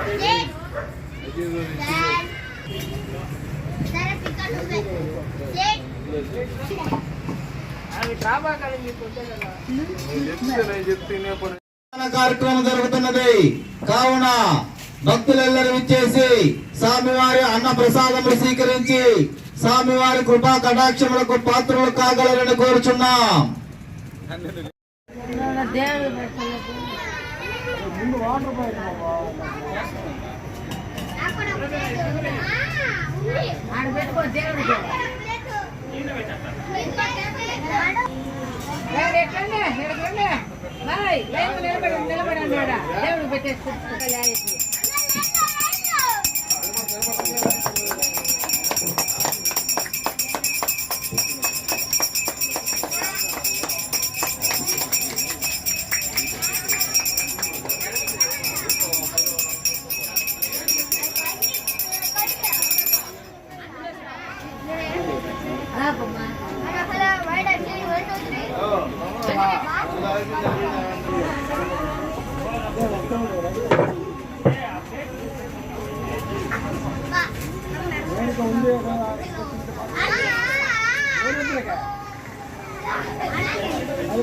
నువ్వే అన్నదాన కార్యక్రమం జరుగుతున్నది. కావున భక్తులెల్లరూ విచ్చేసి స్వామివారి అన్న ప్రసాదములు స్వీకరించి స్వామివారి కృపా కటాక్షములకు పాత్రలు కాగలరని కోరుచున్నాం. అక్కడ ఒక నిలబడి నిలబడి అన్నాడా దేవుడికి పెట్టేసి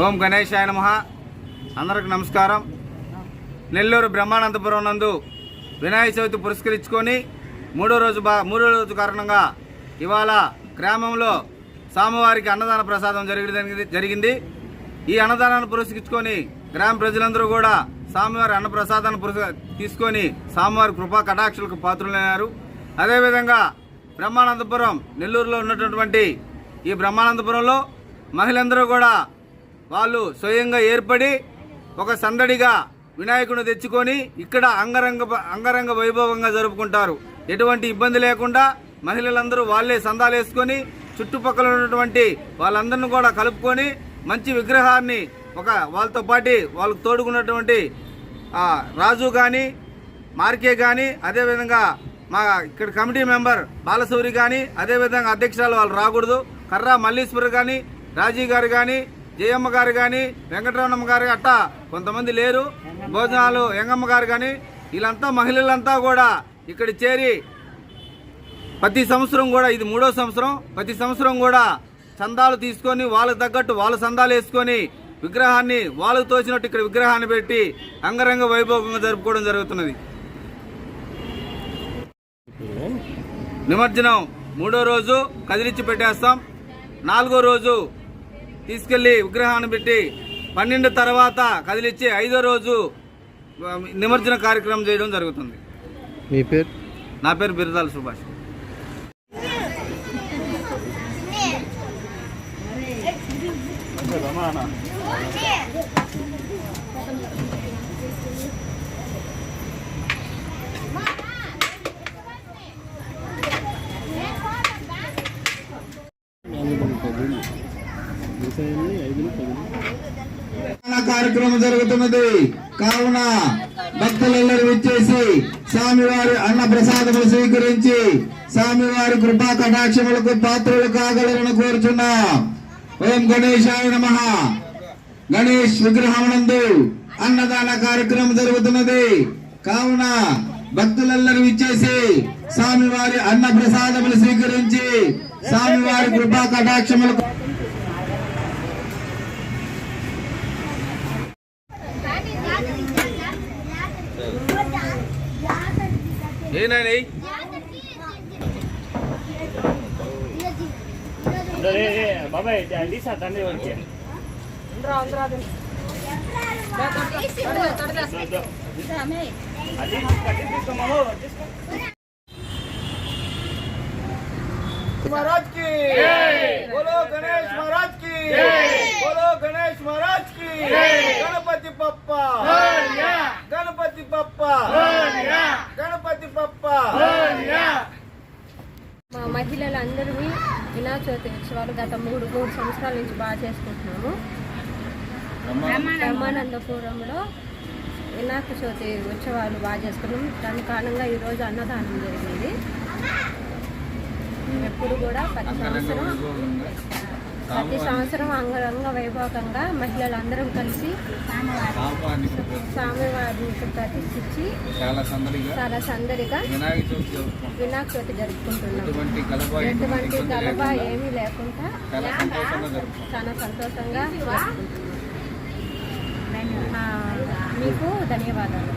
ఓం గణేశాయ నమ. అందరికి నమస్కారం. నెల్లూరు బ్రహ్మానందపురం నందు వినాయక చవితి పురస్కరించుకొని మూడో రోజు బా మూడో రోజు కారణంగా ఇవాళ గ్రామంలో స్వామివారికి అన్నదాన ప్రసాదం జరిగి జరిగింది. ఈ అన్నదానాన్ని పురస్కరించుకొని గ్రామ ప్రజలందరూ కూడా స్వామివారి అన్న ప్రసాదాన్ని తీసుకొని స్వామివారి కృపా కటాక్షలకు పాత్రులయ్యారు అదేవిధంగా బ్రహ్మానందపురం నెల్లూరులో ఉన్నటువంటి ఈ బ్రహ్మానందపురంలో మహిళందరూ కూడా వాళ్ళు స్వయంగా ఏర్పడి ఒక సందడిగా వినాయకుడిని తెచ్చుకొని ఇక్కడ అంగరంగ అంగరంగ వైభవంగా జరుపుకుంటారు. ఎటువంటి ఇబ్బంది లేకుండా మహిళలందరూ వాళ్ళే సందాలు వేసుకొని చుట్టుపక్కల ఉన్నటువంటి వాళ్ళందరిని కూడా కలుపుకొని మంచి విగ్రహాన్ని ఒక వాళ్ళతో పాటి వాళ్ళకు తోడుకున్నటువంటి రాజు కానీ మార్కే కానీ అదేవిధంగా మా ఇక్కడ కమిటీ మెంబర్ బాలసూరి కానీ అదేవిధంగా అధ్యక్షురాలు వాళ్ళు రాకూడదు. కర్రా మల్లీశ్వర్ కానీ రాజీ గారు కానీ జయమ్మ గారు కానీ వెంకటరమణమ్మ గారు అట్టా కొంతమంది లేరు. భోజనాలు ఎంగమ్మ గారు కానీ వీళ్ళంతా మహిళలంతా కూడా ఇక్కడ చేరి ప్రతి సంవత్సరం కూడా ఇది మూడో సంవత్సరం ప్రతి సంవత్సరం కూడా చందాలు తీసుకొని వాళ్ళకు తగ్గట్టు వాళ్ళు చందాలు వేసుకొని విగ్రహాన్ని వాళ్ళకు తోచినట్టు ఇక్కడ విగ్రహాన్ని పెట్టి అంగరంగ వైభవంగా జరుపుకోవడం జరుగుతున్నది. నిమజ్జనం మూడో రోజు కదిలిచ్చి పెట్టేస్తాం. నాలుగో రోజు తీసుకెళ్ళి విగ్రహాన్ని పెట్టి పన్నెండు తర్వాత కదిలిచ్చి ఐదో రోజు నిమజ్జన కార్యక్రమం చేయడం జరుగుతుంది. మీ పేరు? నా పేరు బిరదాల సుభాష్. అన్నదాన కార్యక్రమం జరుగుతున్నది. కావున భక్తులందరూ విచ్చేసి స్వామివారి అన్న ప్రసాదములు స్వీకరించి స్వామివారి కృపా కటాక్షములకు పాత్రలు కాగలరని కోరుచున్నా. ఓం గణేశాయ నమ. గణేష్ విగ్రహమునందు అన్నదాన కార్యక్రమం జరుగుతున్నది. కావున భక్తులందరూ ఇచ్చేసి స్వామివారి అన్న ప్రసాదములు స్వీకరించి స్వామివారి కృపా కటాక్షములకు ఏనా బాబాయ్ తీసా తండ్రి వచ్చి అది. తీసుకోమో తీసుకో. మహారాజ్కి బోలో! మా మహిళలందరూ వినాయక చవితి ఉత్సవాలు గత మూడు మూడు సంవత్సరాల నుంచి బాగా చేసుకుంటున్నాము. బ్రహ్మానందపురంలో వినాయక చవితి ఉత్సవాలు బాగా చేసుకున్నాం దాని కారణంగా ఈరోజు అన్నదానం జరిగింది. ఎప్పుడు కూడా ప్రతి సంవత్సరం ప్రతి సంవత్సరం అంగరంగ వైభవంగా మహిళలందరం కలిసి స్వామివారిని ప్రతిష్ఠించి చాలా సందడిగా చాలా సందడిగా వినాయక చవితి జరుపుకుంటున్నాం. ఎటువంటి గలభ ఏమీ లేకుండా చాలా సంతోషంగా మీకు ధన్యవాదాలు.